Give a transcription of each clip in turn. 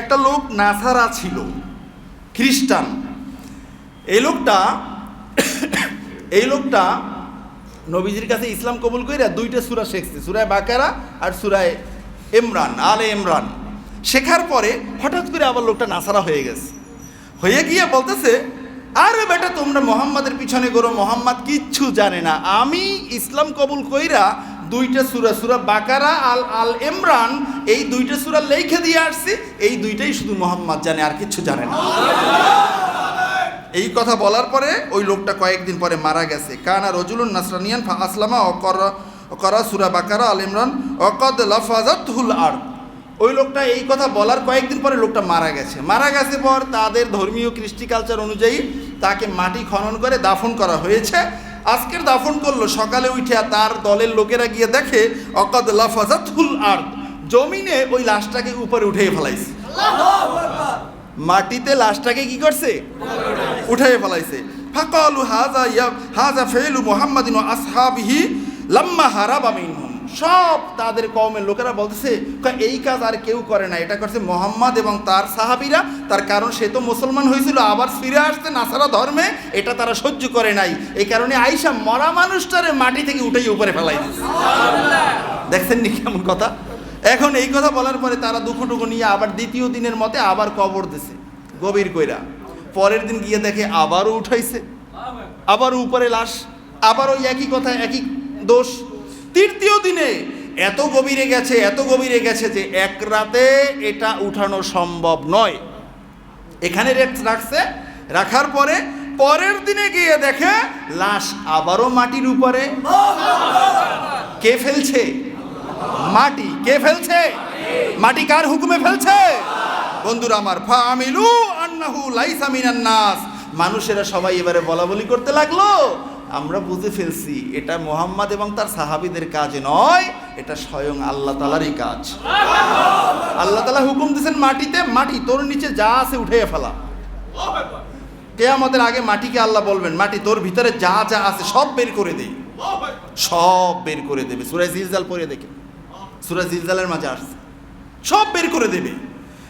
একটা লোক নাসারা ছিল, খ্রিস্টান। এই লোকটা এই লোকটা নবীজির কাছে ইসলাম কবুল কইরা দুইটা সুরা শেখছে সুরায় বাকারা আর সুরায় ইমরান, আলে ইমরান। শেখার পরে হঠাৎ করে আবার লোকটা নাসারা হয়ে গেছে। হয়ে গিয়ে বলতেছে, আরে বেটা, তোমরা মোহাম্মদের পিছনে করো মোহাম্মদ কিচ্ছু জানে না। আমি ইসলাম কবুল কইরা দুইটা সুরা সুরা বাকারা আল আল ইমরান এই দুইটা সুরা লেখে দিয়ে আসছি, এই দুইটাই শুধু মোহাম্মদ জানে, আর কিছু জানে না। এই কথা বলার পরে ওই লোকটা কয়েকদিন পরে মারা গেছে। কানা রজুলুন নাসরানিয়ান ফা আসলামা অকর অকরা সুরা বাকারা, আল ইমরান অকদ লাফাজাতুল আর ওই লোকটা এই কথা বলার কয়েকদিন পরে লোকটা মারা গেছে। মারা গেছে পর তাদের ধর্মীয় কৃষ্টি কালচার অনুযায়ী তাকে মাটি খনন করে দাফন করা হয়েছে। আজকের দাফন করল, সকালে উঠে তার দলের লোকেরা গিয়ে দেখে অকদ লাফাজাতুল আর জমিনে ওই লাশটাকে উপরে উঠিয়ে ফেলাইছে। মাটিতে লাশটাকে কি করছে? উঠাই ফেলাইছে। ফাকালু হাজা ইয়া হাজা ফেলু মুহাম্মাদিন ওয়া আসহাবিহি লাম্মা হারাবা মিনহুম সব তাদের কওমের লোকেরা বলতেছে এই কাজ আর কেউ করে না। এটা করছে মোহাম্মদ এবং তার সাহাবীরা। তার কারণ সে তো মুসলমান হয়েছিল আবার ফিরে আসতে নাসারা ধর্মে। এটা তারা সহ্য করে নাই। এই কারণে আইসা মরা মানুষটারে মাটি থেকে উঠেই উপরে ফেলাই দেখছেন নি কেমন কথা? এখন এই কথা বলার পরে তারা দুঃখটুকু নিয়ে আবার দ্বিতীয় দিনের মতে আবার কবর দিছে, গভীর কইরা। পরের দিন গিয়ে দেখে আবারও উঠাইছে, আবার উপরে লাশ আবার ওই একই কথা, একই দোষ। তৃতীয় দিনে এত গভীরে গেছে, এত গভীরে গেছে যে এক রাতে এটা উঠানো সম্ভব নয়। এখানে রেট রাখছে, রাখার পরে পরের দিনে গিয়ে দেখে লাশ আবারও মাটির উপরে। কে ফেলছে? মাটি কে ফেলছে? মাটি কার হুকুমে ফেলছে? বন্ধুরা, আমার ফামিলু আন্নাহু লাইসা মিনান নাস। মানুষেরা সবাই এবারে বলা বলি করতে লাগল, আমরা বুঝে ফেলছি, এটা মোহাম্মদ এবং তার সাহাবীদের কাজ নয়, এটা স্বয়ং আল্লাহ তালারই কাজ। আল্লাহ তালা হুকুম দিয়েছেন মাটিতে মাটি, তোর নিচে যা আছে উঠে ফেলা। কেয়ামতের আগে মাটিকে আল্লাহ বলবেন, মাটি তোর ভিতরে যা যা আছে সব বের করে দেই সব বের করে দেবে সুরাজ জিলজাল পরে দেখে। সুরাজ জিলজালের মাঝে আসছে। সব বের করে দেবে।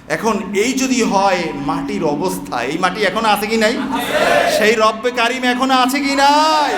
এখন এই যদি হয় মাটির অবস্থা এই মাটি এখনও আছে কি নাই? সেই রব্বে কারিম এখনও আছে কি নাই?